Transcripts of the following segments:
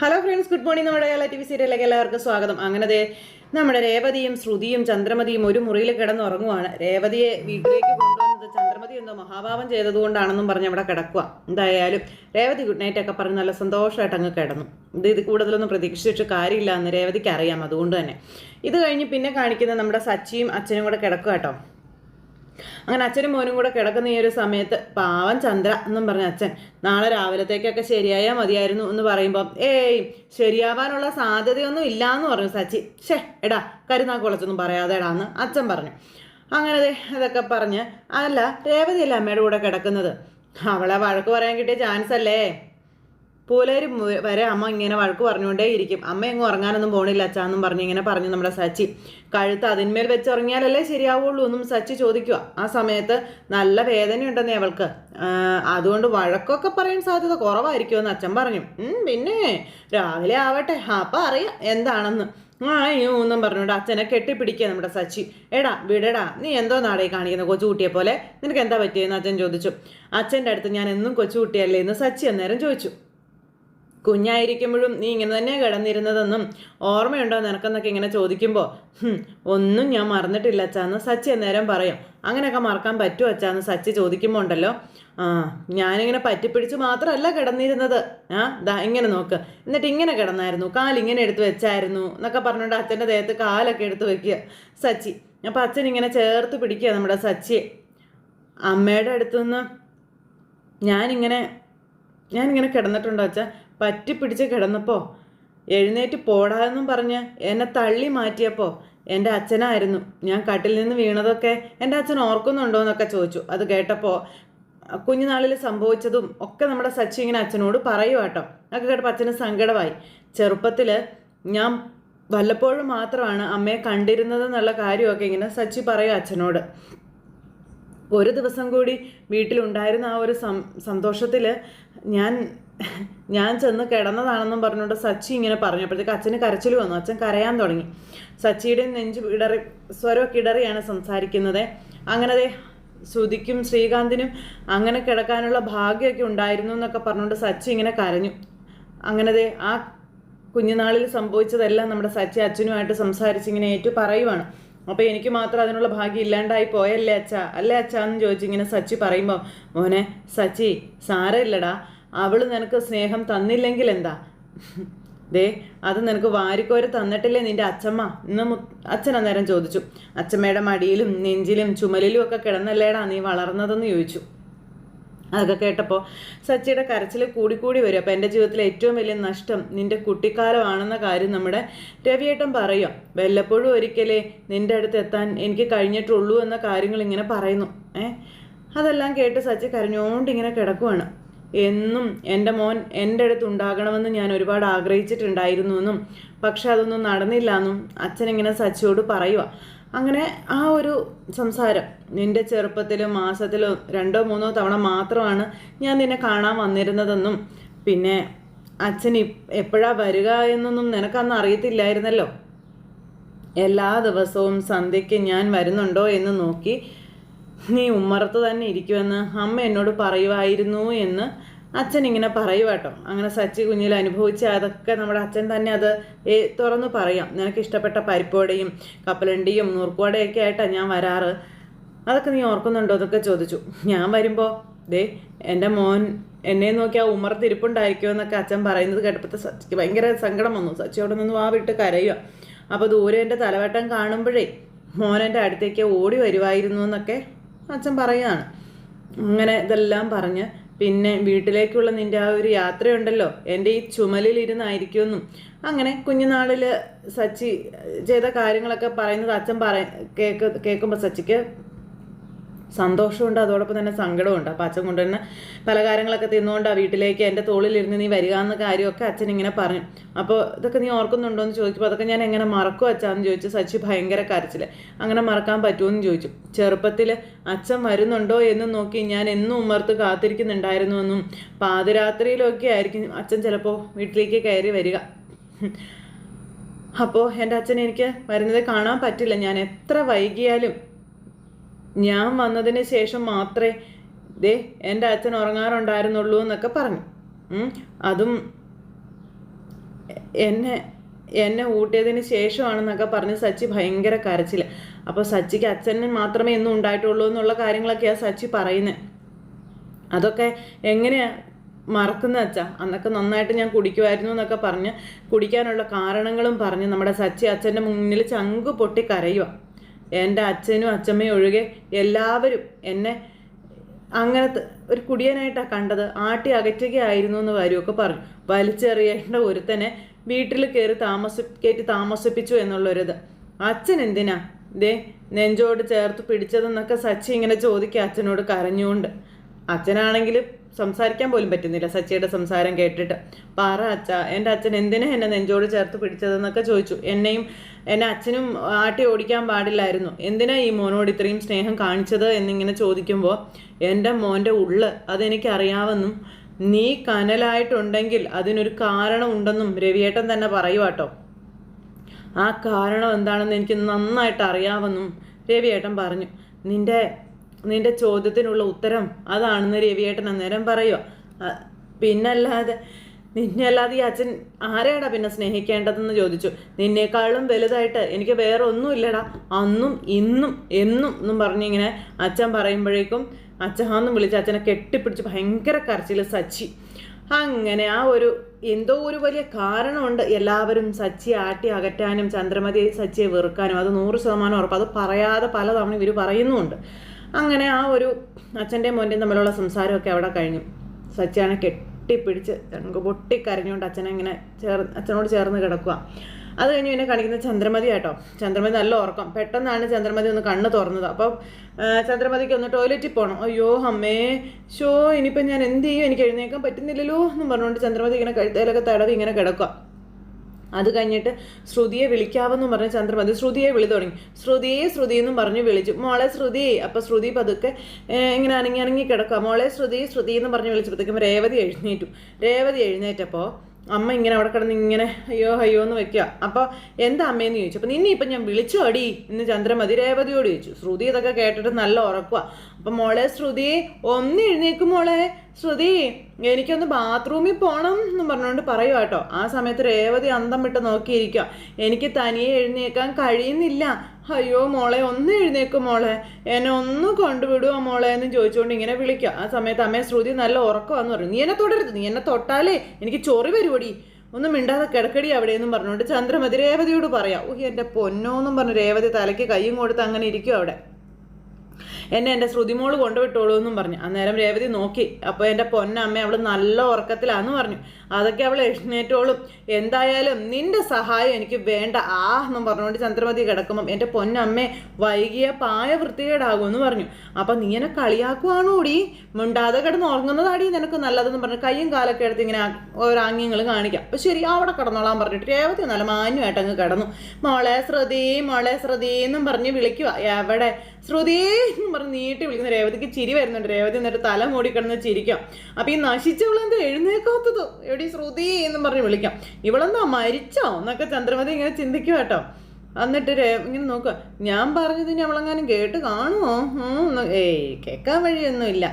Hello friends good morning നമ്മുടെ Kerala T V സീരിയലിലേക്ക് എല്ലാവർക്കും സ്വാഗതം. അങ്ങനെ നമ്മുടെ രേവതിയും ശ്രുതിയും ചന്ദ്രമതിയും ഒരു മുറിയിൽ കിടന്നുറങ്ങുവാണ് രേവതിയെ വീട്ടിലേക്ക് കൊണ്ടുവന്നത് ചന്ദ്രമതി എന്തോ മഹാഭാവം ചെയ്തതുകൊണ്ടാണെന്നും പറഞ്ഞ് അവിടെ കിടക്കുക എന്തായാലും രേവതി ഗുഡ് നൈറ്റ് ഒക്കെ പറഞ്ഞ് നല്ല സന്തോഷമായിട്ട് അങ്ങ് കിടന്നു. ഇത് ഇത് കൂടുതലൊന്നും പ്രതീക്ഷിച്ചിട്ട് കാര്യമില്ല എന്ന് രേവതിക്ക് അറിയാം അതുകൊണ്ട് തന്നെ. ഇത് കഴിഞ്ഞ് പിന്നെ കാണിക്കുന്ന നമ്മുടെ സച്ചിയും അച്ഛനും കൂടെ കിടക്കുക കേട്ടോ. അങ്ങനെ അച്ഛനും മോനും കൂടെ കിടക്കുന്ന ഈ ഒരു സമയത്ത് പാവൻ ചന്ദ്ര എന്നും പറഞ്ഞ അച്ഛൻ നാളെ രാവിലത്തേക്കൊക്കെ ശരിയായാൽ മതിയായിരുന്നു എന്ന് പറയുമ്പോൾ ഏയ് ശരിയാവാനുള്ള സാധ്യതയൊന്നും ഇല്ലാന്ന് പറഞ്ഞു സച്ചി. ഷേ എടാ കരുന്നാ കുളച്ചൊന്നും പറയാതെടാന്ന് അച്ഛൻ പറഞ്ഞു. അങ്ങനെ ഇതൊക്കെ പറഞ്ഞ് അല്ല രേവതിയല്ല അമ്മയുടെ കൂടെ കിടക്കുന്നത്? അവളെ വഴക്ക് പറയാൻ കിട്ടിയ ചാൻസ് അല്ലേ? പൂലേരി വരെ അമ്മ ഇങ്ങനെ വഴക്ക് പറഞ്ഞുകൊണ്ടേ ഇരിക്കും. അമ്മ എങ്ങും ഉറങ്ങാനൊന്നും പോണില്ല അച്ഛാന്നും പറഞ്ഞ് ഇങ്ങനെ പറഞ്ഞു നമ്മുടെ സച്ചി. കഴുത്ത് അതിന്മേൽ വെച്ച് ഉറങ്ങിയാലല്ലേ ശരിയാവുള്ളൂ എന്നും സച്ചി ചോദിക്കുക. ആ സമയത്ത് നല്ല വേദനയുണ്ടെന്നേ അവൾക്ക്. അതുകൊണ്ട് വഴക്കൊക്കെ പറയാൻ സാധ്യത കുറവായിരിക്കുമെന്ന് അച്ഛൻ പറഞ്ഞു. "ഉം, പിന്നെ രാവിലെ ആവട്ടെ. അപ്പം അറിയാം എന്താണെന്ന്. ആ അയ്യോ എന്നും പറഞ്ഞുകൊണ്ട് അച്ഛനെ കെട്ടിപ്പിടിക്കുക നമ്മുടെ സച്ചി. എടാ വിടടാ നീ എന്തോ നാടേ കാണിക്കുന്ന കൊച്ചുകുട്ടിയെ പോലെ. നിനക്ക് എന്താ പറ്റിയെന്ന് അച്ഛൻ ചോദിച്ചു. അച്ഛന്റെ അടുത്ത് ഞാൻ എന്നും കൊച്ചുകുട്ടിയല്ലേ എന്ന് സച്ചി അന്നേരം ചോദിച്ചു. കുഞ്ഞായിരിക്കുമ്പോഴും നീ ഇങ്ങനെ തന്നെ കിടന്നിരുന്നതെന്നും ഓർമ്മയുണ്ടോ നിനക്കെന്നൊക്കെ ഇങ്ങനെ ചോദിക്കുമ്പോൾ ഒന്നും ഞാൻ മറന്നിട്ടില്ല അച്ചാന്ന് സച്ചി അന്നേരം പറയും. അങ്ങനെയൊക്കെ മറക്കാൻ പറ്റുമോ അച്ചാന്ന് സച്ചി ചോദിക്കുമ്പോൾ ഉണ്ടല്ലോ? ആ ഞാനിങ്ങനെ പറ്റിപ്പിടിച്ച് മാത്രമല്ല കിടന്നിരുന്നത്. ആ ദാ ഇങ്ങനെ നോക്ക്. എന്നിട്ട് ഇങ്ങനെ കിടന്നായിരുന്നു. കാലിങ്ങനെ എടുത്ത് വെച്ചായിരുന്നു എന്നൊക്കെ പറഞ്ഞുകൊണ്ട് അച്ഛന്റെ ദേഹത്ത് കാലൊക്കെ എടുത്ത് വെക്കുക. സച്ചി അപ്പം അച്ഛൻ ഇങ്ങനെ ചേർത്ത് പിടിക്കുക നമ്മുടെ സച്ചിയെ അമ്മയുടെ അടുത്തുനിന്ന് ഞാനിങ്ങനെ ഞാനിങ്ങനെ കിടന്നിട്ടുണ്ടോ അച്ഛാ? പറ്റിപ്പിടിച്ച് കിടന്നപ്പോൾ എഴുന്നേറ്റ് പോടാന്നും പറഞ്ഞ് എന്നെ തള്ളി മാറ്റിയപ്പോൾ എന്റെ അച്ഛനായിരുന്നു. ഞാൻ കട്ടിൽ നിന്ന് വീണതൊക്കെ എന്റെ അച്ഛൻ ഓർക്കുന്നുണ്ടോ എന്നൊക്കെ ചോദിച്ചു. അത് കേട്ടപ്പോൾ കുഞ്ഞുനാളിൽ സംഭവിച്ചതും ഒക്കെ നമ്മുടെ സച്ചി ഇങ്ങനെ അച്ഛനോട് പറയുക കേട്ടോ. അതൊക്കെ കേട്ടപ്പോൾ അച്ഛന് സങ്കടമായി. ചെറുപ്പത്തിൽ ഞാൻ വല്ലപ്പോഴും മാത്രമാണ് അമ്മയെ കണ്ടിരുന്നത് എന്നുള്ള കാര്യമൊക്കെ ഇങ്ങനെ സച്ചി പറയും അച്ഛനോട്. ഒരു ദിവസം കൂടി വീട്ടിലുണ്ടായിരുന്ന ആ ഒരു സന്തോഷത്തിൽ ഞാൻ ഞാൻ ചെന്ന് കിടന്നതാണെന്നും പറഞ്ഞുകൊണ്ട് സച്ചി ഇങ്ങനെ പറഞ്ഞപ്പോഴത്തേക്ക് അച്ഛന് കരച്ചിൽ വന്നു. അച്ഛൻ കരയാൻ തുടങ്ങി. സച്ചിയുടെ നെഞ്ച് ഇടറി സ്വരമൊക്കെ ഇടറിയാണ് സംസാരിക്കുന്നത്. അങ്ങനെ ദേ ശ്രുതിക്കും ശ്രീകാന്തിനും അങ്ങനെ കിടക്കാനുള്ള ഭാഗ്യമൊക്കെ ഉണ്ടായിരുന്നു എന്നൊക്കെ പറഞ്ഞുകൊണ്ട് സച്ചി ഇങ്ങനെ കരഞ്ഞു. അങ്ങനെ ദേ ആ കുഞ്ഞുനാളിൽ സംഭവിച്ചതെല്ലാം നമ്മുടെ സച്ചി അച്ഛനുമായിട്ട് സംസാരിച്ച് ഇങ്ങനെ ഏറ്റു പറയുവാണ്. അപ്പോൾ എനിക്ക് മാത്രം അതിനുള്ള ഭാഗ്യം ഇല്ലാണ്ടായി പോയല്ലേ അച്ഛ? അല്ലേ അച്ഛ എന്ന് ചോദിച്ചിങ്ങനെ സച്ചി പറയുമ്പോൾ മോനെ സച്ചി സാരമില്ലടാ. അവൾ നിനക്ക് സ്നേഹം തന്നില്ലെങ്കിൽ എന്താ? ദേ അത് നിനക്ക് വാരിക്കോര് തന്നിട്ടില്ലേ നിന്റെ അച്ഛമ്മ ഇന്ന് മു- അച്ഛൻ അന്നേരം ചോദിച്ചു. അച്ഛമ്മയുടെ മടിയിലും നെഞ്ചിലും ചുമലിലും ഒക്കെ കിടന്നല്ലേടാ നീ വളർന്നതെന്ന് ചോദിച്ചു. അതൊക്കെ കേട്ടപ്പോൾ സച്ചിയുടെ കരച്ചിൽ കൂടിക്കൂടി വരും. അപ്പോൾ എന്റെ ജീവിതത്തിലെ ഏറ്റവും വലിയ നഷ്ടം നിന്റെ കുട്ടിക്കാലമാണെന്ന കാര്യം നമ്മുടെ രവിയേട്ടൻ പറയും. വല്ലപ്പോഴും ഒരിക്കലേ നിന്റെ അടുത്ത് എത്താൻ എനിക്ക് കഴിഞ്ഞിട്ടുള്ളൂ എന്ന കാര്യങ്ങൾ ഇങ്ങനെ പറയുന്നു. ഏ? അതെല്ലാം കേട്ട് സച്ചി കരഞ്ഞുകൊണ്ട് ഇങ്ങനെ കിടക്കുവാണ്. എന്നും എന്റെ മോൻ എന്റെ അടുത്ത് ഉണ്ടാകണമെന്ന് ഞാൻ ഒരുപാട് ആഗ്രഹിച്ചിട്ടുണ്ടായിരുന്നു എന്നും പക്ഷെ അതൊന്നും നടന്നില്ല എന്നും അച്ഛനിങ്ങനെ സച്ചിയോട് പറയുക അങ്ങനെ ആ ഒരു സംസാരം നിന്റെ ചെറുപ്പത്തിലും മാസത്തിലും രണ്ടോ മൂന്നോ തവണ മാത്രമാണ് ഞാൻ നിന്നെ കാണാൻ വന്നിരുന്നതെന്നും. പിന്നെ അച്ഛൻ എപ്പോഴാ വരിക എന്നൊന്നും നിനക്കന്ന് അറിയത്തില്ലായിരുന്നല്ലോ. എല്ലാ ദിവസവും സന്ധ്യയ്ക്ക് ഞാൻ വരുന്നുണ്ടോ എന്ന് നോക്കി നീ ഉമ്മറത്ത് തന്നെ ഇരിക്കുമെന്ന് അമ്മ എന്നോട് പറയുമായിരുന്നു എന്ന് അച്ഛൻ ഇങ്ങനെ പറയുക കേട്ടോ. അങ്ങനെ സച്ചി കുഞ്ഞിൽ അനുഭവിച്ച അതൊക്കെ നമ്മുടെ അച്ഛൻ തന്നെ അത് തുറന്ന് പറയാം. നിനക്ക് ഇഷ്ടപ്പെട്ട പരിപ്പോടെയും കപ്പലണ്ടിയും നുറുക്കുവടയൊക്കെ ആയിട്ടാണ് ഞാൻ വരാറ്. അതൊക്കെ നീ ഓർക്കുന്നുണ്ടോ എന്നൊക്കെ ചോദിച്ചു. ഞാൻ വരുമ്പോൾ ദേ എന്റെ മോൻ എന്നെ നോക്കി ആ ഉമ്മറത്തിരിപ്പുണ്ടായിരിക്കുമോ എന്നൊക്കെ അച്ഛൻ പറയുന്നത് കേട്ടപ്പോൾ സച്ചിക്ക് ഭയങ്കര സങ്കടം വന്നു. സച്ചിയോടെ നിന്ന് വാ വിട്ട് കരയുക അപ്പോൾ ദൂരെ എന്റെ തലവട്ടം കാണുമ്പോഴേ മോൻ എന്റെ അടുത്തേക്ക് ഓടി വരുമായിരുന്നു എന്നൊക്കെ അച്ഛൻ പറയുകയാണ് അങ്ങനെ ഇതെല്ലാം പറഞ്ഞ് പിന്നെ വീട്ടിലേക്കുള്ള നിന്റെ ആ ഒരു യാത്രയുണ്ടല്ലോ എന്റെ ഈ ചുമലിൽ ചുമലിലിരുന്നായിരിക്കുമെന്നും. അങ്ങനെ കുഞ്ഞുനാളിൽ സച്ചി ചെയ്ത കാര്യങ്ങളൊക്കെ പറയുന്നത് അച്ഛൻ പറ കേക്ക് കേൾക്കുമ്പോൾ സച്ചിക്ക് സന്തോഷമുണ്ട് അതോടൊപ്പം തന്നെ സങ്കടമുണ്ട് അപ്പോൾ അച്ഛൻ കൊണ്ടുവരുന്ന പലകാരങ്ങളൊക്കെ തിന്നുകൊണ്ട് ആ വീട്ടിലേക്ക് എന്റെ തോളിലിരുന്ന് നീ വരിക എന്ന കാര്യമൊക്കെ അച്ഛൻ ഇങ്ങനെ പറഞ്ഞു. അപ്പോൾ ഇതൊക്കെ നീ ഓർക്കുന്നുണ്ടോ എന്ന് ചോദിക്കുമ്പോൾ അതൊക്കെ ഞാൻ എങ്ങനെ മറക്കും അച്ഛാന്ന് ചോദിച്ചു. സച്ചി ഭയങ്കര കരച്ചിൽ അങ്ങനെ മറക്കാൻ പറ്റുമെന്ന് ചോദിച്ചു. ചെറുപ്പത്തിൽ അച്ഛൻ വരുന്നുണ്ടോ എന്ന് നോക്കി ഞാൻ എന്നും ഉമ്മർത്ത് കാത്തിരിക്കുന്നുണ്ടായിരുന്നു എന്നും പാതിരാത്രിയിലൊക്കെ ആയിരിക്കും അച്ഛൻ ചിലപ്പോൾ വീട്ടിലേക്ക് കയറി വരിക. അപ്പോൾ എന്റെ അച്ഛൻ എനിക്ക് വരുന്നത് കാണാൻ പറ്റില്ല. ഞാൻ എത്ര വൈകിയാലും ഞാൻ വന്നതിന് ശേഷം മാത്രമേ ദേ എന്റെ അച്ഛൻ ഉറങ്ങാറുണ്ടായിരുന്നുള്ളൂ എന്നൊക്കെ പറഞ്ഞു. അതും എന്നെ എന്നെ ഊട്ടിയതിന് ശേഷമാണെന്നൊക്കെ പറഞ്ഞ് സച്ചി ഭയങ്കര കരച്ചിൽ അപ്പോൾ സച്ചിക്ക് അച്ഛനെ മാത്രമേ എന്നും ഉണ്ടായിട്ടുള്ളൂ എന്നുള്ള കാര്യങ്ങളൊക്കെയാണ് സച്ചി പറയുന്നത് അതൊക്കെ എങ്ങനെയാ മറക്കുന്ന അച്ഛാ? അന്നൊക്കെ നന്നായിട്ട് ഞാൻ കുടിക്കുമായിരുന്നു എന്നൊക്കെ പറഞ്ഞ് കുടിക്കാനുള്ള കാരണങ്ങളും പറഞ്ഞ് നമ്മുടെ സച്ചി അച്ഛന്റെ മുന്നിൽ ചങ്ക് പൊട്ടി കരയുക എന്റെ അച്ഛനും അച്ഛമ്മയും ഒഴികെ എല്ലാവരും എന്നെ അങ്ങനത്തെ ഒരു കുടിയനായിട്ടാണ് കണ്ടത്. ആട്ടി അകറ്റുകയായിരുന്നു എന്ന് വരുമൊക്കെ പറഞ്ഞു. വലിച്ചെറിയേണ്ട ഒരുത്തനെ വീട്ടിൽ കയറി താമസി കയറ്റി താമസിപ്പിച്ചു എന്നുള്ളൊരിത്. അച്ഛൻ എന്തിനാ? ദേ നെഞ്ചോട് ചേർത്ത് പിടിച്ചതെന്നൊക്കെ സച്ചി ഇങ്ങനെ ചോദിക്കുക അച്ഛനോട് കരഞ്ഞുകൊണ്ട്. അച്ഛനാണെങ്കിൽ സംസാരിക്കാൻ പോലും പറ്റുന്നില്ല. സച്ചിയുടെ സംസാരം കേട്ടിട്ട്. പാറ അച്ഛ എന്റെ അച്ഛൻ എന്തിനാ എന്നെ നെഞ്ചോട് ചേർത്ത് പിടിച്ചതെന്നൊക്കെ ചോദിച്ചു. എന്നെയും എന്നെ അച്ഛനും ആട്ടി ഓടിക്കാൻ പാടില്ലായിരുന്നു. എന്തിനാ ഈ മോനോട് ഇത്രയും സ്നേഹം കാണിച്ചത്? എന്നിങ്ങനെ ചോദിക്കുമ്പോൾ എന്റെ മോന്റെ ഉള്ള് അതെനിക്കറിയാമെന്നും നീ കനലായിട്ടുണ്ടെങ്കിൽ അതിനൊരു കാരണം ഉണ്ടെന്നും രവിയേട്ടൻ തന്നെ പറയുവാട്ടോ. ആ കാരണം എന്താണെന്ന് എനിക്ക് നന്നായിട്ട് അറിയാമെന്നും രവിയേട്ടൻ പറഞ്ഞു. നിന്റെ നിന്റെ ചോദ്യത്തിനുള്ള ഉത്തരം അതാണെന്ന് രവിയേട്ടൻ അന്നേരം പറയുക പിന്നല്ലാതെ നിന്നെ അല്ലാതെ ഈ അച്ഛൻ ആരെയാടാ പിന്നെ സ്നേഹിക്കേണ്ടതെന്ന് ചോദിച്ചു. നിന്നേക്കാളും വലുതായിട്ട് എനിക്ക് വേറെ ഒന്നുമില്ലടാ അന്നും ഇന്നും എന്നും എന്നും പറഞ്ഞിങ്ങനെ അച്ഛൻ പറയുമ്പോഴേക്കും അച്ഛാന്നും വിളിച്ച് അച്ഛനെ കെട്ടിപ്പിടിച്ച് ഭയങ്കര കരച്ചിൽ സച്ചി. അങ്ങനെ ആ ഒരു എന്തോ ഒരു വലിയ കാരണമുണ്ട് എല്ലാവരും സച്ചി ആട്ടി അകറ്റാനും ചന്ദ്രമതി സച്ചിയെ വെറുക്കാനും. അത് നൂറ് ശതമാനം ഉറപ്പ്. അത് പറയാതെ പലതവണ ഇവർ പറയുന്നുമുണ്ട്. അങ്ങനെ ആ ഒരു അച്ഛന്റെയും മോന്റെയും തമ്മിലുള്ള സംസാരമൊക്കെ അവിടെ കഴിഞ്ഞു. സച്ചിയാണെ കെട്ടിപ്പിടിച്ച് പൊട്ടിക്കരഞ്ഞുകൊണ്ട് അച്ഛനെ ഇങ്ങനെ ചേർ അച്ഛനോട് ചേർന്ന് കിടക്കുക. അത് കഴിഞ്ഞ് പിന്നെ കാണിക്കുന്ന ചന്ദ്രമതി ആട്ടോ. ചന്ദ്രമതി നല്ല ഉറക്കം. പെട്ടെന്നാണ് ചന്ദ്രമതി ഒന്ന് കണ്ണ് തുറന്നത്. അപ്പം ചന്ദ്രമതിക്ക് ഒന്ന് ടോയ്ലറ്റിൽ പോകണം അയ്യോ അമ്മേ. ഷോ ഇനിയിപ്പം ഞാൻ എന്ത് ചെയ്യും? എനിക്ക് എഴുന്നേക്കാൻ പറ്റുന്നില്ലല്ലോ എന്നും പറഞ്ഞുകൊണ്ട് ചന്ദ്രമതി ഇങ്ങനെ കഴുത്തേലൊക്കെ തടവി ഇങ്ങനെ കിടക്കുക. അത് കഴിഞ്ഞിട്ട് ശ്രുതിയെ വിളിക്കാവെന്നും പറഞ്ഞ് ചന്ദ്രമതി ശ്രുതിയെ വിളി തുടങ്ങി. ശ്രുതിയെ ശ്രുതി എന്നും പറഞ്ഞ് വിളിച്ചു. മോളെ ശ്രുതി അപ്പോൾ ശ്രുതി പതുക്കെ ഇങ്ങനെ അനങ്ങി അനങ്ങി കിടക്കുക മോളെ ശ്രുതി ശ്രുതി എന്ന് പറഞ്ഞ് വിളിച്ചപ്പോഴത്തേക്കും രേവതി എഴുന്നേറ്റു. രേവതി എഴുന്നേറ്റപ്പോൾ അമ്മ ഇങ്ങനെ അവിടെ കിടന്ന് ഇങ്ങനെ അയ്യോ അയ്യോ എന്ന് വെക്കുക. അപ്പോൾ എന്താ അമ്മയെന്ന് ചോദിച്ചു. അപ്പോൾ നിന്നെ ഇപ്പം ഞാൻ വിളിച്ചു അടി. ഇന്ന് ചന്ദ്രമതി രേവതിയോട് ചോദിച്ചു. ശ്രുതി ഇതൊക്കെ കേട്ടിട്ട് നല്ല ഉറക്കുക അപ്പം മോളെ ശ്രുതി ഒന്ന് എഴുന്നേക്കും മോളെ. ശ്രുതി എനിക്കൊന്ന് ബാത്റൂമിൽ പോകണം എന്ന് പറഞ്ഞുകൊണ്ട് പറയുക കേട്ടോ. ആ സമയത്ത് രേവതി അന്തം വിട്ട് നോക്കിയിരിക്കുക എനിക്ക് തനിയെ എഴുന്നേക്കാൻ കഴിയുന്നില്ല. അയ്യോ മോളെ ഒന്ന് എഴുന്നേക്ക് മോളെ. എന്നെ ഒന്ന് കൊണ്ടുവിടുവോ മോളെ എന്ന് ചോദിച്ചുകൊണ്ട് ഇങ്ങനെ വിളിക്കുക ആ സമയത്ത് അമ്മയെ ശ്രുതി നല്ല ഉറക്കമാന്ന് പറഞ്ഞു. നീ എന്നെ തൊടരുത്. നീ എന്നെ തൊട്ടാലേ എനിക്ക് ചൊറി വരുവടി. ഒന്നും മിണ്ടാതെ കിടക്കടി അവിടെ എന്നും പറഞ്ഞുകൊണ്ട് ചന്ദ്രമതി രേവതിയോട് പറയാം ഓ എന്റെ പൊന്നോന്നും പറഞ്ഞു രേവതി തലയ്ക്ക് കൈയും കൊടുത്ത് അങ്ങനെ ഇരിക്കും അവിടെ. എന്നെ എന്റെ ശ്രുതിമോൾ കൊണ്ടുവിട്ടോളൂ എന്നും പറഞ്ഞു. അന്നേരം രേവതി നോക്കി. അപ്പോൾ എന്റെ പൊന്നമ്മ അവൾ നല്ല ഉറക്കത്തിലാന്ന് പറഞ്ഞു. അതൊക്കെ അവൾ എഴുന്നേറ്റോളും. എന്തായാലും നിന്റെ സഹായം എനിക്ക് വേണ്ട. ആ എന്നും പറഞ്ഞുകൊണ്ട് ചന്ദ്രമതി കിടക്കുമ്പം എന്റെ പൊന്നമ്മേ വൈകിയ പായ വൃത്തികേടാകുമെന്ന് പറഞ്ഞു. അപ്പം നീ എന്നെ കളിയാക്കുവാണോടി? മിണ്ടാതെ കിടന്ന് ഉറങ്ങുന്നതാടി നിനക്ക് നല്ലതെന്ന് പറഞ്ഞു കയ്യും കാലൊക്കെ എടുത്ത് ഇങ്ങനെ ഓരോ ആംഗ്യങ്ങൾ കാണിക്കാം. അപ്പം ശരി അവിടെ കിടന്നോളാൻ പറഞ്ഞിട്ട് രേവതി നല്ല മാന്യമായിട്ട് അങ്ങ് കിടന്നു. മോളെ ശ്രുതി മോളെ ശ്രുതി എന്നും പറഞ്ഞ് വിളിക്കുക എവിടെ? ശ്രുതി എന്ന് പറഞ്ഞ് നീട്ടി വിളിക്കുന്ന രേവതിക്ക് ചിരി വരുന്നുണ്ട്. രേവതി എന്നിട്ട് തല മൂടി കിടന്ന് ചിരിക്കാം. അപ്പം ഈ നശിച്ചവളെന്ത് എഴുന്നേക്കാത്തത്? എടി ശ്രുതി എന്നും പറഞ്ഞ് വിളിക്കാം. ഇവളെന്താ മരിച്ചോ? എന്നൊക്കെ ചന്ദ്രമതി ഇങ്ങനെ ചിന്തിക്കുക കേട്ടോ. എന്നിട്ട് ഇങ്ങനെ നോക്കുക ഞാൻ പറഞ്ഞതിന് അവളെങ്ങാനും കേട്ട് കാണുമോ ഏയ് കേൾക്കാൻ വഴിയൊന്നുമില്ല.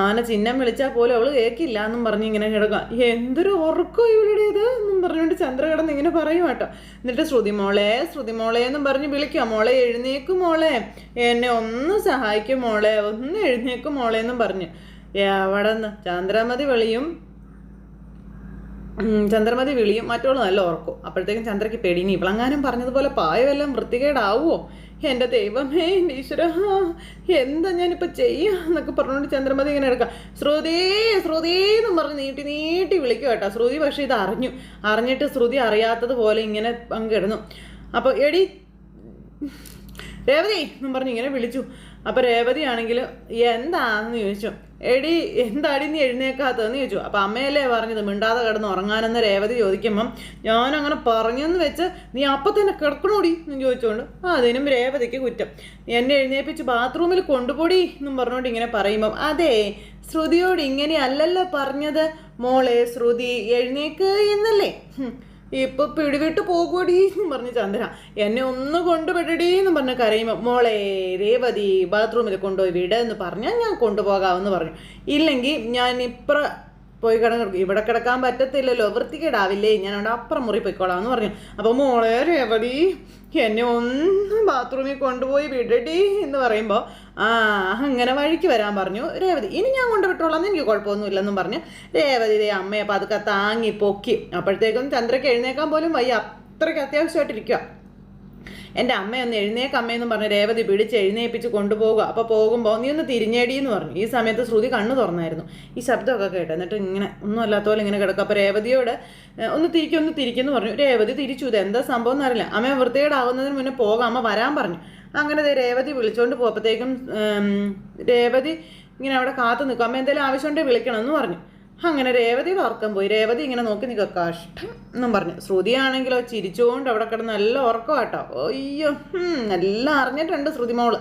ആന ചിഹ്നം വിളിച്ചാൽ പോലും അവൾ കേൾക്കില്ല എന്നും പറഞ്ഞ് ഇങ്ങനെ കിടക്കാം എന്തൊരു ഉറക്കോ ഇവളുടേത് എന്നും പറഞ്ഞുകൊണ്ട് ചന്ദ്ര കിടന്ന് ഇങ്ങനെ പറയും കേട്ടോ. എന്നിട്ട് ശ്രുതി മോളെ ശ്രുതി മോളെ എന്നും പറഞ്ഞ് വിളിക്കാം മോളെ എഴുന്നേക്കും മോളെ. എന്നെ ഒന്ന് സഹായിക്കും മോളെ. ഒന്ന് എഴുന്നേക്കും മോളെ എന്നും പറഞ്ഞു. എവിടെ നിന്ന് ചന്ദ്രമതി വിളിയും ചന്ദ്രമതി വിളിയും മറ്റുള്ള നല്ല ഓർക്കും അപ്പോഴത്തേക്കും ചന്ദ്രയ്ക്ക് പേടിനി ഇവളങ്ങാനും പറഞ്ഞതുപോലെ പായവെല്ലാം വൃത്തികേടാവുമോ എന്റെ ദൈവമേ എന്റെ ഈശ്വര എന്താ ഞാനിപ്പോൾ ചെയ്യുക എന്നൊക്കെ പറഞ്ഞുകൊണ്ട് ചന്ദ്രമതി ഇങ്ങനെ എടുക്കാം. ശ്രുതി ശ്രുതി എന്ന് പറഞ്ഞ് നീട്ടി നീട്ടി വിളിക്കും കേട്ടോ. ശ്രുതി പക്ഷേ ഇത് അറിഞ്ഞു അറിഞ്ഞിട്ട് ശ്രുതി അറിയാത്തതുപോലെ ഇങ്ങനെ പങ്കിടുന്നു. അപ്പോൾ എടി രേവതി എന്നും പറഞ്ഞ് ഇങ്ങനെ വിളിച്ചു. അപ്പോൾ രേവതി ആണെങ്കിൽ എന്താണെന്ന് ചോദിച്ചു? എടി എന്താടി നീ എഴുന്നേക്കാത്തതെന്ന് ചോദിച്ചു. അപ്പം അമ്മയല്ലേ പറഞ്ഞത് മിണ്ടാതെ കിടന്ന് ഉറങ്ങാനെന്ന് രേവതി ചോദിക്കുമ്പം ഞാനങ്ങനെ പറഞ്ഞെന്ന് വെച്ച് നീ അപ്പം തന്നെ കിടക്കണോടി എന്ന് ചോദിച്ചുകൊണ്ട് അതിനും രേവതിക്ക് കുറ്റം. എന്നെ എഴുന്നേപ്പിച്ച് ബാത്റൂമിൽ കൊണ്ടുപോടി എന്നും പറഞ്ഞുകൊണ്ട് ഇങ്ങനെ പറയുമ്പം അതെ ശ്രുതിയോട് ഇങ്ങനെ അല്ലല്ലോ പറഞ്ഞത്. മോളെ ശ്രുതി എഴുന്നേക്ക് എന്നല്ലേ? ഇപ്പൊ പിടിവിട്ട് പോകൂടി എന്ന് പറഞ്ഞ് ചന്ദ്ര എന്നെ ഒന്ന് കൊണ്ടുവിടടി എന്ന് പറഞ്ഞ് കരയുമ്പോൾ മോളെ രേവതി ബാത്റൂമിൽ കൊണ്ടുപോയി വിട എന്ന് പറഞ്ഞാൽ ഞാൻ കൊണ്ടുപോകാമെന്ന് പറഞ്ഞു. ഇല്ലെങ്കിൽ ഞാൻ ഇപ്ര പോയി കിടക്കും ഇവിടെ കിടക്കാൻ പറ്റത്തില്ലല്ലോ. വൃത്തികേടാവില്ലേ? ഞാൻ അവിടെ അപ്പുറം മുറി പോയിക്കോളാം എന്ന് പറഞ്ഞു. അപ്പോൾ മോളെ രേവതി എന്നെ ഒന്ന് ബാത്റൂമിൽ കൊണ്ടുപോയി വിടടി എന്ന് പറയുമ്പോൾ ആ അങ്ങനെ വഴിക്ക് വരാൻ പറഞ്ഞു. രേവതി ഇനി ഞാൻ കൊണ്ടുവിട്ടോളാം എനിക്ക് കുഴപ്പമൊന്നുമില്ലെന്നും പറഞ്ഞു. രേവതി ദേ അപ്പോൾ അതൊക്കെ താങ്ങി പൊക്കി. അപ്പോഴത്തേക്കും ചന്ദ്രയ്ക്ക് എഴുന്നേക്കാൻ പോലും വയ്യ. അത്രയ്ക്ക് അത്യാവശ്യമായിട്ടിരിക്കുക എന്റെ അമ്മയൊന്ന് എഴുന്നേക്ക് അമ്മയെന്ന് പറഞ്ഞ് രേവതി പിടിച്ച് എഴുന്നേപ്പിച്ച് കൊണ്ടുപോകുക. അപ്പോൾ പോകുമ്പോൾ നീ ഒന്ന് തിരിഞ്ഞേടി എന്ന് പറഞ്ഞു. ഈ സമയത്ത് ശ്രുതി കണ്ണു തുറന്നായിരുന്നു. ഈ ശബ്ദമൊക്കെ കേട്ടു. എന്നിട്ട് ഇങ്ങനെ ഒന്നും അല്ലാത്ത പോലെ ഇങ്ങനെ കിടക്കുക അപ്പോൾ രേവതിയോട് ഒന്ന് തിരിക്കും ഒന്ന് തിരിക്കുന്നു പറഞ്ഞു. രേവതി തിരിച്ചു. ഇത് എന്താ സംഭവം എന്ന് എന്നറിയില്ല. അമ്മ വൃത്തികേടാവുന്നതിന് മുന്നേ പോകാം അമ്മ വരാൻ പറഞ്ഞു. അങ്ങനെ രേവതി വിളിച്ചുകൊണ്ട് പോയപ്പോഴത്തേക്കും രേവതി ഇങ്ങനെ അവിടെ കാത്തു നിൽക്കും. അമ്മ എന്തെങ്കിലും ആവശ്യമുണ്ടെങ്കിൽ വിളിക്കണം എന്ന് പറഞ്ഞു. അങ്ങനെ രേവതി ഉറക്കം പോയി. രേവതി ഇങ്ങനെ നോക്കി നിൽക്കുക. കഷ്ടം എന്നും പറഞ്ഞു. ശ്രുതിയാണെങ്കിലോ ചിരിച്ചുകൊണ്ട് അവിടെ കിടന്ന് നല്ല ഉറക്കം കേട്ടോ അയ്യോ എല്ലാം അറിഞ്ഞിട്ടുണ്ട് ശ്രുതി മോൾ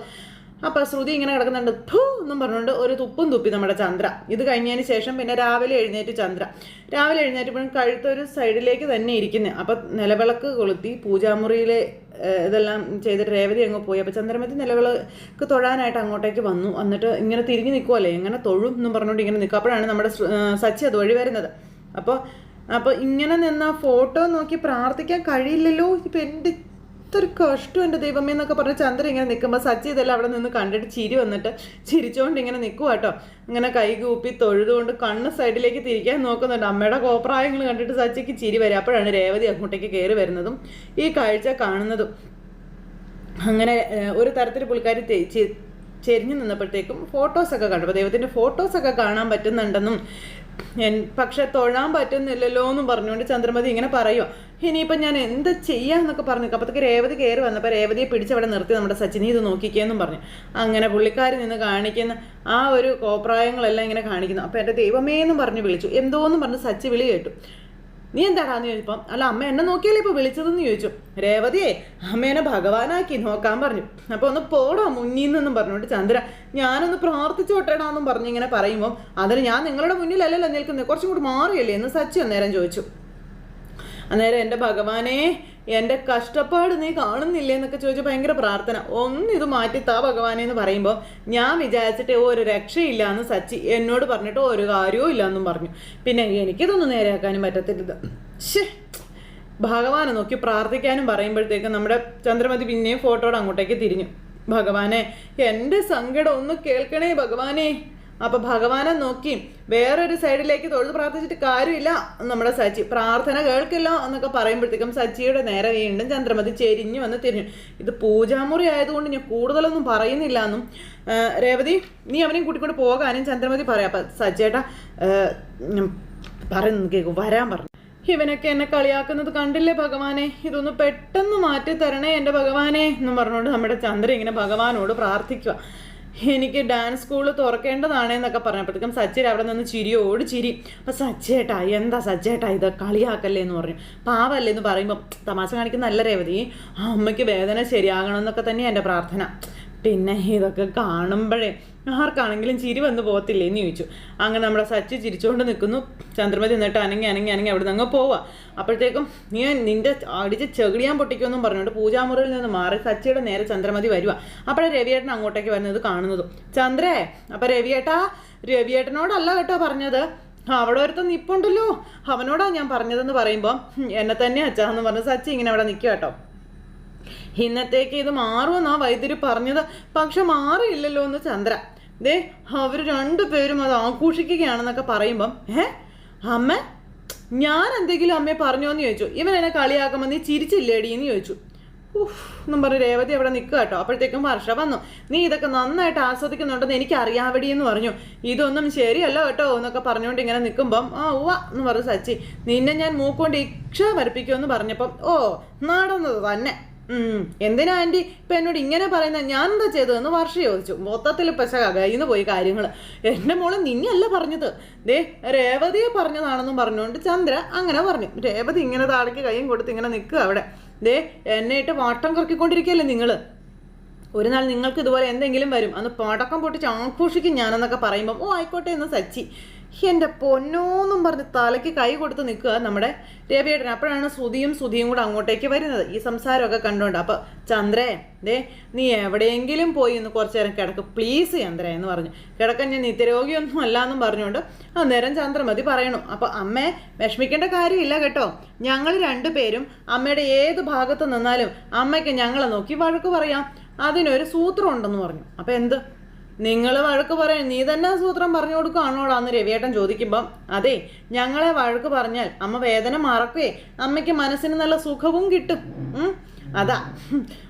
അപ്പോൾ ശ്രുതി ഇങ്ങനെ കിടക്കുന്നുണ്ട്. ഥൂ എന്നും പറഞ്ഞുകൊണ്ട് ഒരു തുപ്പും തുപ്പി നമ്മുടെ ചന്ദ്ര. ഇത് കഴിഞ്ഞതിന് ശേഷം പിന്നെ രാവിലെ എഴുന്നേറ്റ് ചന്ദ്ര. രാവിലെ എഴുന്നേറ്റപ്പോഴും കഴുത്തൊരു സൈഡിലേക്ക് തന്നെ ഇരിക്കുന്നത് അപ്പം നിലവിളക്ക് കൊളുത്തി പൂജാമുറിയിലെ ഇതെല്ലാം ചെയ്തിട്ട് രേവതി അങ്ങ് പോയി. അപ്പോൾ ചന്ദ്രമതി നിലവിളക്ക് തൊഴാനായിട്ട് അങ്ങോട്ടേക്ക് വന്നു. എന്നിട്ട് ഇങ്ങനെ തിരിഞ്ഞു നിൽക്കുമല്ലേ ഇങ്ങനെ തൊഴും എന്നും പറഞ്ഞുകൊണ്ട് ഇങ്ങനെ നിൽക്കും അപ്പോഴാണ് നമ്മുടെ സച്ചി അത് വഴി വരുന്നത്. അപ്പോൾ അപ്പോൾ ഇങ്ങനെ നിന്ന ഫോട്ടോ നോക്കി പ്രാർത്ഥിക്കാൻ കഴിയില്ലല്ലോ. ഇപ്പം എന്റെ ഇതൊരു കഷ്ടം എന്റെ ദൈവമേ എന്നൊക്കെ പറഞ്ഞ് ചന്ദ്രൻ ഇങ്ങനെ നിൽക്കുമ്പോൾ സച്ചി ഇതെല്ലാം അവിടെ നിന്ന് കണ്ടിട്ട് ചിരി വന്നിട്ട് ചിരിച്ചുകൊണ്ട് ഇങ്ങനെ നിൽക്കുക കേട്ടോ. ഇങ്ങനെ കൈകൂപ്പി തൊഴുതുകൊണ്ട് കണ്ണ് സൈഡിലേക്ക് തിരിക്കാൻ നോക്കുന്നുണ്ട്. അമ്മയുടെ കോപ്രായങ്ങൾ കണ്ടിട്ട് സച്ചിക്ക് ചിരി വരും. അപ്പോഴാണ് രേവതി അങ്ങോട്ടേക്ക് കയറി വരുന്നതും ഈ കാഴ്ച കാണുന്നതും. അങ്ങനെ ഒരു തരത്തിൽ പുള്ളിക്കാരി ചെരിഞ്ഞു നിന്നപ്പോഴത്തേക്കും ഫോട്ടോസൊക്കെ കണ്ടു. അപ്പോൾ ദൈവത്തിന്റെ ഫോട്ടോസൊക്കെ കാണാൻ പറ്റുന്നുണ്ടെന്നും പക്ഷെ തൊഴാൻ പറ്റുന്നില്ലല്ലോ എന്നും പറഞ്ഞുകൊണ്ട് ചന്ദ്രമതി ഇങ്ങനെ പറയുക ഇനിയിപ്പം ഞാൻ എന്ത് ചെയ്യാന്നൊക്കെ പറഞ്ഞു. അപ്പോഴത്തേക്ക് രേവതി കയറി വന്നപ്പോൾ രേവതിയെ പിടിച്ചവിടെ നിർത്തി നമ്മുടെ സച്ചിനി ഇത് നോക്കിക്കേന്നും പറഞ്ഞു. അങ്ങനെ പുള്ളിക്കാർ നിന്ന് കാണിക്കുന്ന ആ ഒരു കോപ്രായങ്ങളെല്ലാം ഇങ്ങനെ കാണിക്കുന്നു. അപ്പോൾ എന്റെ ദൈവമേ എന്നും പറഞ്ഞ് വിളിച്ചു. എന്തോന്നും പറഞ്ഞ് സച്ചി വിളി കേട്ടു. നീ എന്താടാന്ന് ചോദിച്ചപ്പം? അല്ല അമ്മ എന്നെ നോക്കിയാലേ ഇപ്പോൾ വിളിച്ചതെന്ന് ചോദിച്ചു. രേവതിയെ അമ്മേനെ ഭഗവാനാക്കി നോക്കാൻ പറഞ്ഞു. അപ്പോൾ ഒന്ന് പോടാ മുന്നിൽ പറഞ്ഞുകൊണ്ട് ചന്ദ്ര ഞാനൊന്ന് പ്രാർത്ഥിച്ചോട്ടേടാന്നും പറഞ്ഞിങ്ങനെ പറയുമ്പോൾ അതിന് ഞാൻ നിങ്ങളുടെ മുന്നിലല്ലല്ലോ നിൽക്കുന്നത് കുറച്ചും കൂടി മാറിയല്ലേ? എന്ന് സച്ചി അന്നേരം ചോദിച്ചു. അന്നേരം എന്റെ ഭഗവാനെ എന്റെ കഷ്ടപ്പാട് നീ കാണുന്നില്ലേ എന്നൊക്കെ ചോദിച്ചാൽ ഭയങ്കര പ്രാർത്ഥന. ഒന്ന് ഇത് മാറ്റി താ ഭഗവാനെ എന്ന് പറയുമ്പോൾ ഞാൻ വിചാരിച്ചിട്ട് ഒരു രക്ഷയില്ല എന്ന് സച്ചി എന്നോട് പറഞ്ഞിട്ട് ഒരു കാര്യവും ഇല്ല എന്നും പറഞ്ഞു. പിന്നെ എനിക്കിതൊന്നും നേരെയാക്കാനും പറ്റത്തില്ല ശേ ഭഗവാനെ നോക്കി പ്രാർത്ഥിക്കാനും പറയുമ്പോഴത്തേക്കും നമ്മുടെ ചന്ദ്രമതി പിന്നെയും ഫോട്ടോയുടെ അങ്ങോട്ടേക്ക് തിരിഞ്ഞു. ഭഗവാനെ എന്റെ സങ്കടം ഒന്ന് കേൾക്കണേ ഭഗവാനെ. അപ്പൊ ഭഗവാനെ നോക്കി വേറൊരു സൈഡിലേക്ക് തൊഴുത് പ്രാർത്ഥിച്ചിട്ട് കാര്യമില്ല. നമ്മുടെ സച്ചി പ്രാർത്ഥന കേൾക്കില്ല എന്നൊക്കെ പറയുമ്പോഴത്തേക്കും സച്ചിയുടെ നേരെ വീണ്ടും ചന്ദ്രമതി ചെരിഞ്ഞു വന്ന് തിരിഞ്ഞു. ഇത് പൂജാമുറി ആയതുകൊണ്ട് ഞാൻ കൂടുതലൊന്നും പറയുന്നില്ല എന്നും രേവതി നീ അവനെയും കൂട്ടിക്കൊണ്ട് പോകാനും ചന്ദ്രമതി പറയാം. അപ്പൊ സച്ചേട്ടാ പറയുന്നു കേൾക്കും വരാൻ പറഞ്ഞു ഇവനൊക്കെ എന്നെ കളിയാക്കുന്നത് കണ്ടില്ലേ ഭഗവാനെ? ഇതൊന്ന് പെട്ടെന്ന് മാറ്റി തരണേ എന്റെ ഭഗവാനെ എന്നും പറഞ്ഞുകൊണ്ട് നമ്മുടെ ചന്ദ്രൻ ഇങ്ങനെ ഭഗവാനോട് പ്രാർത്ഥിക്കുക എനിക്ക് ഡാൻസ് സ്കൂൾ തുറക്കേണ്ടതാണ് എന്നൊക്കെ പറഞ്ഞപ്പോഴത്തേക്കും സച്ചിൻ അവിടെ നിന്ന് ചിരിയോട് ചിരി. അപ്പം സച്ചേട്ടാ എന്താ സച്ചേട്ടാ ഇത്? കളിയാക്കല്ലേ എന്ന് പറഞ്ഞു. പാവല്ലേ എന്ന് പറയുമ്പോൾ തമാശ കാണിക്കുന്ന നല്ല രേവതി അമ്മയ്ക്ക് വേദന ശരിയാകണം എന്നൊക്കെ എന്റെ പ്രാർത്ഥന. പിന്നെ ഇതൊക്കെ കാണുമ്പോഴേ ആർക്കാണെങ്കിലും ചിരി വന്ന് പോകത്തില്ലേ എന്ന് ചോദിച്ചു. അങ്ങനെ നമ്മുടെ സച്ചി ചിരിച്ചുകൊണ്ട് നിൽക്കുന്നു. ചന്ദ്രമതി എന്നിട്ട് അനങ്ങി അനങ്ങി അനങ്ങി അവിടെ നിന്ന് അങ്ങ് പോവുക അപ്പോഴത്തേക്കും നീ നിന്റെ അടിച്ച് ചെകിടിയാൻ പൊട്ടിക്കുമെന്നും പറഞ്ഞുകൊണ്ട് പൂജാമുറിയിൽ നിന്ന് മാറി സച്ചിയുടെ നേരെ ചന്ദ്രമതി വരുക അപ്പോഴേ രവിയേട്ടൻ അങ്ങോട്ടേക്ക് വരുന്നത് കാണുന്നതും. ചന്ദ്രേ അപ്പം രവിയേട്ടാ രവിയേട്ടനോടല്ല കേട്ടോ പറഞ്ഞത്. അവിടെ ഒരുത്തൻ നിപ്പുണ്ടല്ലോ. അവനോടാ ഞാൻ പറഞ്ഞതെന്ന് പറയുമ്പോൾ എന്നെ തന്നെ അച്ഛാന്ന് പറഞ്ഞ് സച്ചി ഇങ്ങനെ അവിടെ നിൽക്കുക കേട്ടോ. ഇന്നത്തേക്ക് ഇത് മാറുമെന്നാ വൈദ്യുതി പറഞ്ഞത്. പക്ഷെ മാറിയില്ലല്ലോ എന്ന് ചന്ദ്ര. ദേ അവർ രണ്ടുപേരും അത് ആഘോഷിക്കുകയാണെന്നൊക്കെ പറയുമ്പം ഏ അമ്മ ഞാൻ എന്തെങ്കിലും അമ്മയെ പറഞ്ഞോ എന്ന് ചോദിച്ചു. ഇവൻ എന്നെ കളിയാക്കുമ്പോൾ നീ ചിരിച്ചില്ലേടി എന്ന് ചോദിച്ചു. ഉഫ് എന്നും പറഞ്ഞ് രേവതി അവിടെ നിൽക്കുക കേട്ടോ. അപ്പോഴത്തേക്കും വർഷ വന്നു. നീ ഇതൊക്കെ നന്നായിട്ട് ആസ്വദിക്കുന്നുണ്ടെന്ന് എനിക്ക് അറിയാവടി എന്ന് പറഞ്ഞു. ഇതൊന്നും ശരിയല്ല കേട്ടോ എന്നൊക്കെ പറഞ്ഞുകൊണ്ട് ഇങ്ങനെ നിൽക്കുമ്പം ആ ഉവ എന്ന് പറഞ്ഞു സച്ചി നിന്നെ ഞാൻ മൂക്കൊണ്ട് ഇക്ഷ വരപ്പിക്കുമെന്ന് പറഞ്ഞപ്പം ഓ നടന്നത് തന്നെ. എന്തിനാ ആന്റി ഇപ്പം എന്നോട് ഇങ്ങനെ പറയുന്ന? ഞാൻ എന്താ ചെയ്തതെന്ന് വർഷ ചോദിച്ചു. മൊത്തത്തിൽ പെശക കയ്യിന്ന് പോയി കാര്യങ്ങൾ എന്റെ മോൾ നിന്നെയല്ല പറഞ്ഞത്. ദേ രേവതിയെ പറഞ്ഞതാണെന്നും പറഞ്ഞുകൊണ്ട് ചന്ദ്ര അങ്ങനെ പറഞ്ഞു. രേവതി ഇങ്ങനെ താഴേക്ക് കൈയും കൊടുത്ത് ഇങ്ങനെ നിൽക്കുക അവിടെ. ദേ എന്നെ ഇട്ട് വാട്ടം കറക്കിക്കൊണ്ടിരിക്കുകയല്ലേ നിങ്ങൾ ഒരു നാൾ നിങ്ങൾക്ക് ഇതുപോലെ എന്തെങ്കിലും വരും. അന്ന് പടക്കം പൊട്ടിച്ച് ആഘോഷിക്കും ഞാനെന്നൊക്കെ പറയുമ്പം ഓ ആയിക്കോട്ടെ എന്ന് സച്ചി. എന്റെ പൊന്നോന്നും പറഞ്ഞ് തലയ്ക്ക് കൈ കൊടുത്ത് നിൽക്കുക നമ്മുടെ രവിയേട്ടൻ. അപ്പോഴാണ് ശ്രുതിയും ശ്രുതിയും കൂടെ അങ്ങോട്ടേക്ക് വരുന്നത്. ഈ സംസാരമൊക്കെ കണ്ടുകൊണ്ട് അപ്പോൾ ചന്ദ്രേ ദേ നീ എവിടെയെങ്കിലും പോയി ഒന്ന് കുറച്ച് നേരം കിടക്ക്. പ്ലീസ് ചന്ദ്ര എന്ന് പറഞ്ഞു. കിടക്കാൻ ഞാൻ നിത്യരോഗിയൊന്നും അല്ല എന്നും പറഞ്ഞുകൊണ്ട് ആ അന്നേരം ചന്ദ്രമതി പറയണു. അപ്പോൾ അമ്മേ വിഷമിക്കേണ്ട കാര്യമില്ല കേട്ടോ. ഞങ്ങൾ രണ്ടുപേരും അമ്മയുടെ ഏത് ഭാഗത്ത് നിന്നാലും അമ്മയ്ക്ക് ഞങ്ങളെ നോക്കി വഴക്ക് പറയാം. അതിനൊരു സൂത്രം ഉണ്ടെന്ന് പറഞ്ഞു. അപ്പോൾ എന്ത്? നിങ്ങൾ വഴക്ക് പറയാൻ നീ തന്നെ സൂത്രം പറഞ്ഞു കൊടുക്കുകയാണോടാ എന്ന് രവിയേട്ടൻ ചോദിക്കുമ്പം അതെ ഞങ്ങളെ വഴക്ക് പറഞ്ഞാൽ അമ്മ വേദന മറക്കുകയെ അമ്മയ്ക്ക് മനസ്സിന് നല്ല സുഖവും കിട്ടും. അതാ.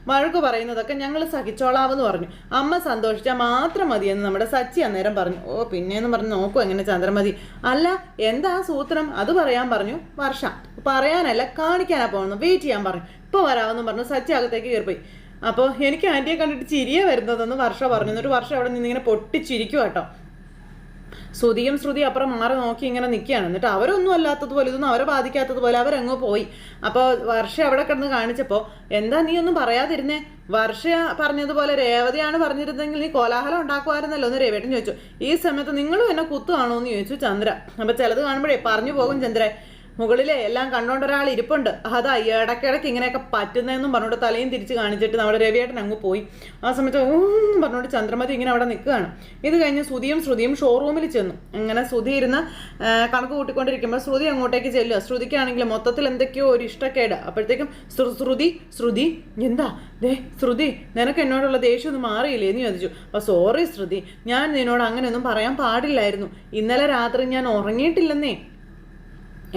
വഴക്ക് പറയുന്നതൊക്കെ ഞങ്ങൾ സഹിച്ചോളാവെന്ന് പറഞ്ഞു. അമ്മ സന്തോഷിച്ചാൽ മാത്രം മതിയെന്ന് നമ്മുടെ സച്ചി അന്നേരം പറഞ്ഞു. ഓ പിന്നെയെന്ന് പറഞ്ഞ് നോക്കൂ എങ്ങനെ ചന്ദ്രമതി അല്ല എന്താ സൂത്രം? അത് പറയാൻ പറഞ്ഞു വർഷ. പറയാനല്ല കാണിക്കാനാ പോകുന്നു വെയിറ്റ് ചെയ്യാൻ പറഞ്ഞു. ഇപ്പോൾ വരാമെന്ന് പറഞ്ഞു സച്ചി അകത്തേക്ക് കയറിപ്പോയി. അപ്പോൾ എനിക്ക് ആന്റിയെ കണ്ടിട്ട് ചിരിയെ വരുന്നതെന്ന് വർഷ പറഞ്ഞു. എന്നിട്ട് വർഷം അവിടെ നിന്ന് ഇങ്ങനെ പൊട്ടിച്ചിരിക്കും കേട്ടോ. ശ്രുതിയും ശ്രുതി അപ്പുറം മാറി നോക്കി ഇങ്ങനെ നിൽക്കുകയാണ് എന്നിട്ട് അവരൊന്നും അല്ലാത്തതുപോലെ ഇതൊന്നും അവരെ ബാധിക്കാത്തതുപോലെ അവരങ്ങ് പോയി. അപ്പോൾ വർഷ അവിടെ കിടന്ന് കാണിച്ചപ്പോൾ എന്താ നീ ഒന്നും പറയാതിരുന്നേ? വർഷ പറഞ്ഞതുപോലെ രേവതിയാണ് പറഞ്ഞിരുന്നെങ്കിൽ നീ കോലാഹലം ഉണ്ടാക്കുമായിരുന്നല്ലോ? എന്ന് രേവേട്ടൻ ചോദിച്ചു. ഈ സമയത്ത് നിങ്ങളും എന്നെ കുത്തുവാണോ? എന്ന് ചോദിച്ചു ചന്ദ്ര. അപ്പോൾ ചിലത് കാണുമ്പോഴേ പറഞ്ഞു പോകും ചന്ദ്ര. മുകളിലെ എല്ലാം കണ്ടോണ്ട് ഒരാൾ ഇരിപ്പുണ്ട്. അതാ ഇടയ്ക്കിടയ്ക്ക് ഇങ്ങനെയൊക്കെ പറ്റുന്നതെന്നും പറഞ്ഞുകൊണ്ട് തലയും തിരിച്ച് കാണിച്ചിട്ട് നമ്മുടെ രവിയേട്ടൻ അങ്ങ് പോയി. ആ സമയത്ത് ഊം പറഞ്ഞുകൊണ്ട് ചന്ദ്രമതി ഇങ്ങനെ അവിടെ നിൽക്കുകയാണ്. ഇത് കഴിഞ്ഞ് ശ്രുതിയും ശ്രുതിയും ഷോറൂമിൽ ചെന്നു. അങ്ങനെ ശ്രുതി ഇരുന്ന് കണക്ക് കൂട്ടിക്കൊണ്ടിരിക്കുമ്പോൾ ശ്രുതി അങ്ങോട്ടേക്ക് ചെല്ലുക ശ്രുതിക്കാണെങ്കിൽ മൊത്തത്തിൽ എന്തൊക്കെയോ ഒരു ഇഷ്ടക്കേട്. അപ്പോഴത്തേക്കും ശ്രു- ശ്രുതി ശ്രുതി എന്താ? ദേ ശ്രുതി നിനക്ക് എന്നോടുള്ള ദേഷ്യം ഒന്നും മാറിയില്ലേ എന്ന് ചോദിച്ചു. അപ്പോൾ സോറി ശ്രുതി ഞാൻ നിന്നോട് അങ്ങനെയൊന്നും പറയാൻ പാടില്ലായിരുന്നു. ഇന്നലെ രാത്രി ഞാൻ ഉറങ്ങിയിട്ടില്ലെന്നേ.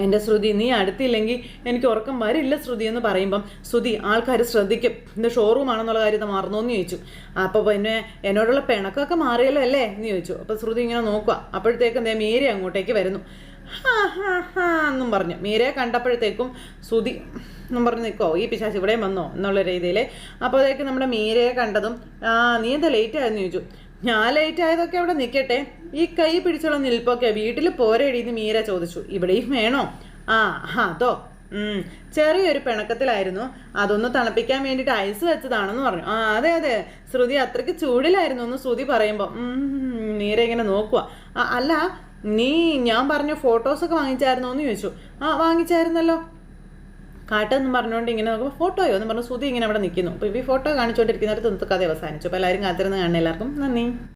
എന്റെ ശ്രുതി നീ അടുത്തില്ലെങ്കിൽ എനിക്ക് ഉറക്കം വരില്ല ശ്രുതി എന്ന് പറയുമ്പം ശ്രുതി ആൾക്കാർ ശ്രദ്ധിക്കും. ഇത് ഷോറൂം ആണെന്നുള്ള കാര്യം മറന്നോ എന്ന് ചോദിച്ചു. അപ്പോൾ പിന്നെ എന്നോടുള്ള പിണക്കമൊക്കെ മാറിയല്ലോ അല്ലേ എന്ന് ചോദിച്ചു. അപ്പോൾ ശ്രുതി ഇങ്ങനെ നോക്കുക അപ്പോഴത്തേക്കും ദേ മീര അങ്ങോട്ടേക്ക് വരുന്നു. ഹാ ഹാ ഹാ എന്നും പറഞ്ഞു. മീരയെ കണ്ടപ്പോഴത്തേക്കും ശ്രുതി എന്നും പറഞ്ഞ് നിൽക്കോ ഈ പിശാസ് ഇവിടെയും വന്നോ എന്നുള്ള രീതിയിൽ അപ്പോഴത്തേക്കും നമ്മുടെ മീരയെ കണ്ടതും ആ നീ എന്താ ലേറ്റ് ആയെന്ന് ചോദിച്ചു. ഞാൻ ലേറ്റ് ആയതൊക്കെ അവിടെ നിൽക്കട്ടെ ഈ കൈ പിടിച്ചുള്ള നിൽപ്പൊക്കെ വീട്ടിൽ പോരേടിയെന്ന് മീര ചോദിച്ചു. ഇവിടെയും വേണോ? ആ അതോ. ചെറിയൊരു പിണക്കത്തിലായിരുന്നു. അതൊന്ന് തണുപ്പിക്കാൻ വേണ്ടിയിട്ട് ഐസ് വെച്ചതാണെന്ന് പറഞ്ഞു. ആ അതെ അതെ. ശ്രുതി അത്രയ്ക്ക് ചൂടിലായിരുന്നു എന്ന് ശ്രുതി പറയുമ്പോൾ മീര ഇങ്ങനെ നോക്കുക അല്ല നീ ഞാൻ പറഞ്ഞ ഫോട്ടോസൊക്കെ വാങ്ങിച്ചായിരുന്നോ എന്ന് ചോദിച്ചു. ആ വാങ്ങിച്ചായിരുന്നല്ലോ. കാട്ടെന്ന് പറഞ്ഞുകൊണ്ട് ഇങ്ങനെ നോക്കുമ്പോൾ ഫോട്ടോയോ എന്ന് പറഞ്ഞു സുതി ഇങ്ങനെ അവിടെ നിൽക്കുന്നു അപ്പോൾ ഇവ ഫോട്ടോ കാണിച്ചുകൊണ്ടിരിക്കുന്നവർ ഇന്നത്തെ കഥ അവസാനിച്ചു. അപ്പോൾ എല്ലാവരും കാത്തിരുന്ന് കാണുന്ന എല്ലാവർക്കും. നന്ദി.